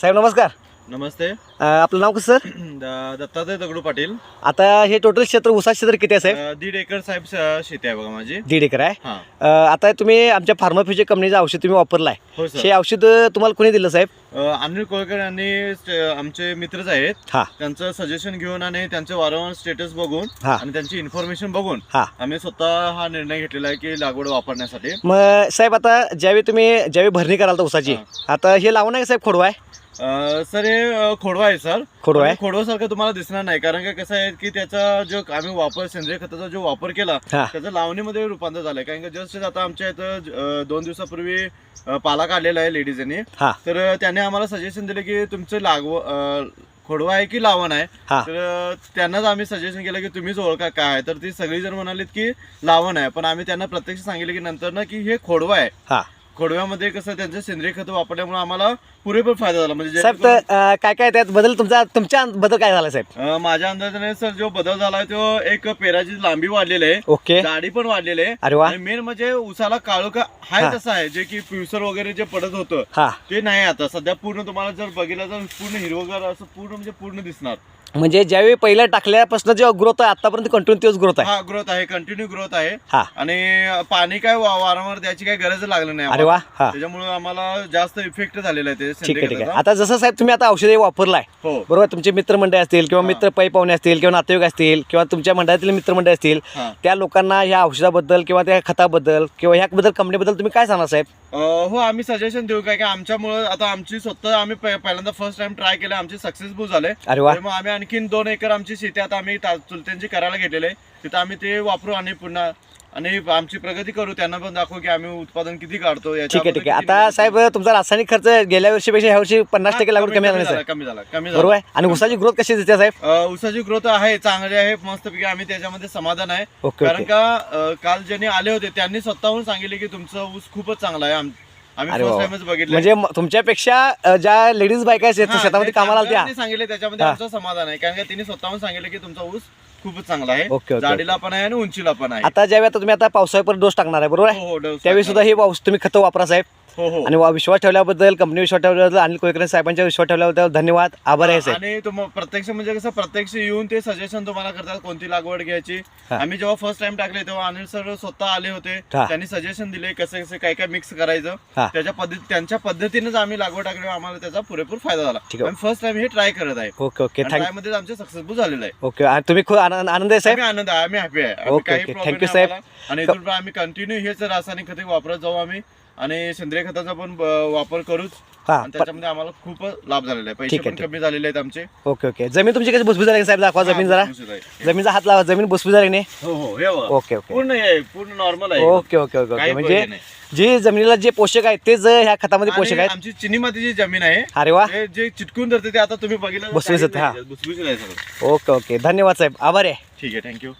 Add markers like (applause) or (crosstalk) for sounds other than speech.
साहेब नमस्कार. नमस्ते. अ, आपलं नाव कसं सर? (clears throat) द- दत्तात्रय दगडू पाटील. आता हे टोटल क्षेत्र उसा क्षेत्र किती आहे साहेब? अ, दीड एकर साहेब शेती आहे बघा माझी. दीड एकर आहे. हा. अ, आता तुम्ही आमच्या फार्माफ्युचर कंपनीचं औषध तुम्ही वापरलाय. हो हे सर औषध तुम्हाला कोणी दिलं साहेब? अ, अनिल कोळकर यांनी स्ट- आमचे मित्रच आहेत. हा. त्यांचं सजेशन घेऊन आणि त्यांचे वारंवार स्टेटस बघून हा. आणि त्यांची इन्फॉर्मेशन बघून हा. आम्ही स्वतः हा निर्णय घेतलेला आहे की लागवड वापरण्यासाठी. मग साहेब आता ज्यावेळी तुम्ही ज्यावेळी भरणी कराल तर उसाची आता हे लावून आहे का साहेब खोडवा आहे? अ, सर हे खोडवा आहे सर. खोडवा आहे? खोडवासारखं तुम्हाला दिसणार नाही कारण का कसं आहे की त्याचा जो आम्ही वापर सेंद्रिय खताचा जो वापर केला त्याचं लावणीमध्ये रूपांतर झालंय. कारण का जस्ट आता आमच्या इथं दोन दिवसापूर्वी पाला काढलेला आहे लेडीजनी. तर त्याने आम्हाला सजेशन दिले की तुमचं लागव खोडवा आहे की लावण आहे? तर त्यांनाच आम्ही सजेशन केलं की तुम्हीच ओळखा काय आहे. तर ती सगळी जण म्हणालीत की लावण आहे. पण आम्ही त्यांना प्रत्यक्ष सांगितलं की नंतर ना की हे खोडवा आहे. खोडव्यामध्ये कसं त्यांचं सेंद्रिय खत वापरल्यामुळे आम्हाला पुरेपूर फायदा झाला. म्हणजे साहेब तर अ, काय काय त्यात बदल तुमचा तुमच्या बदल काय झाला साहेब? अ, माझ्या अंदाजाने सर जो बदल झालाय तो एक पेराची लांबी वाढलेली आहे. ओके. जाडी पण वाढलेली आहे. अरे वा. आणि मेन म्हणजे उसाला काळोखा हा. आहे तसं आहे. जे की प्युसर वगैरे जे पडत होतं हा. ते नाही आता. सध्या पूर्ण तुम्हाला जर बघितलं तर पूर्ण हिरवगार असं पूर्ण म्हणजे पूर्ण दिसणार. म्हणजे ज्यावेळी पहिल्या टाकल्यापासून जे ग्रोथ आहे आतापर्यंत कंटिन्यू तोच ग्रोथ आहे. हा ग्रोथ आहे कंटिन्यू ग्रोथ आहे. हा. आणि पाणी काय वा- वारंवार द्यायची काही गरज लागली नाही अरे आम्हाला. वा हा. त्याच्यामुळे आम्हाला जास्त इफेक्ट झालेला आहे ते ठीक सेंद्रिय आहे ठीक आहे. खताचा. आता जसं साहेब तुम्ही आता औषधे वापरलाय हो. बरोबर? तुमचे मित्रमंडळ असतील किंवा. मित्र पै पाहुणे असतील किंवा नातेवाईक असतील किंवा तुमच्या मंडळातील मित्रमंडळ असतील हा. त्या लोकांना ह्या औषधाबद्दल किंवा त्या खताबद्दल किंवा ह्याबद्दल कंपनीबद्दल तुम्ही काय सांगणार साहेब? हो आम्ही सजेशन देऊ. काय की आमच्यामुळे आता आमची स्वतः आम्ही पहि- पहिल्यांदा फर्स्ट टाइम ट्राय केलं. आमचे सक्सेसफुल झाले. अरे वा. तर मग आम्ही आणखीन दोन एकर आमची शेती आता आम्ही ता- चुलत्यांची करायला घेतलेले तिथं आम्ही ते वापरू आणि पुन्हा आणि आमची प्रगती करू त्यांना पण दाखवू की आम्ही उत्पादन किती काढतो ठीक आहे ठीक आहे. आता साहेब तुमचा रासायनिक खर्च गेल्या वर्षीपेक्षा ह्या वर्षी पन्नास. टक्के लागवड कमी झाला कमी झाला कमी बरोबर आहे? आणि उसाची ग्रोथ कशी दिसते साहेब? अ, ऊसाची ग्रोथ आहे चांगली आहे मस्तपैकी आम्ही त्याच्यामध्ये समाधान आहे. ओके कारण ओके का अ, काल ज्यांनी आले होते त्यांनी स्वतःहून सांगितले की तुमचं ऊस खूपच चांगला आहे. आम- अरे वा. म्हणजे म- तुमच्यापेक्षा ज्या लेडीज बायका आहेत शेतामध्ये कामाला आल्या कामगारांनी सांगितले त्याच्यामध्ये हा. आमचं समाधान आहे. कारण का त्यांनी स्वतःहून सांगितले की तुमचा ऊस खूपच चांगला आहे. ओके, ओके, जाडीला पण आहे आणि उंचीला पण आहे. आता ज्यावेळी आता तुम्ही आता पावसाळ्यावर डोस टाकणार आहे बरोबर आहे? हो हो डोस त्यावेळी सुद्धा हे औषध तुम्ही खतं वापरा साहेब. हो हो आणि वा- विश्वास ठेवल्याबद्दल कंपनी विश्वास ठेवल्याबद्दल अनिल कोळकर साहेबांच्या विश्वास ठेवल्याबद्दल धन्यवाद आभार आहे साहेब आणि तुम प्रत्यक्ष म्हणजे कसं प्रत्यक्ष येऊन ते सजेशन तुम्हाला करतात कोणती लागवड घ्यायची हा. आम्ही जेव्हा फर्स्ट टाइम टाकले तेव्हा अनिल सर स्वतः आले होते हा. त्यांनी सजेशन दिले कसं कसं काय काय मिक्स करायचं हा. त्याच्या पद्धती त्यांच्या पद्धतीनेच आम्ही लागवड टाकली आम्हाला त्याचा पुरेपूर फायदा झाला ठीक आहे. फर्स्ट टाइम हे ट्राय करत आहे ओके ओके थँक ट्रायमध्ये आमचे सक्सेसफुल झालेलं आहे ओके आणि तुम्ही खूप आनंद आनंद आहे साहेब आम्ही आनंद आहे आम्ही हॅपी आहे आम्ही ओके, काही ओके. problem Thank you, नाही साहेब. आम्हाला. आणि इथून पुढे आम्ही कंटिन्यू हेच रासायनिक खते वापरत जाऊ आम्ही आणि सेंद्रिय खताचा पण वापर करूच. हा आणि त्याच्यामध्ये आम्हाला खूप लाभ झालेला आहे. पैसे ठीक आहे, पण ठीक. कमी झालेले आहेत आमचे. Okay okay. जमीन तुमची कशी? भुसभुस झाली साहेब? दाखवा जमीन जरा. भुसभुशीत आहे. जमीनचा हात लावा. जमीन भुसभुस झाली नाही? हो हो. हे बघा. Okay okay. पूर्ण हे पूर्ण नॉर्मल आहे. Okay okay okay okay. काही म्हणजे नाही. जे जमिनीला जे पोषक आहेत तेच ह्या खतामध्ये पोषक आणि आहेत? आमची चिनी मातीची जमीन आहे अरे वा. ते जे चिटकून धरते ते आता तुम्ही बघितलं तर भुसभुशीत, काही नाही हा. त्याच्यात. भुसभुशीत आहे सगळं. Okay okay. धन्यवाद साहेब. आभार आहे. ठीक आहे. थँक्यू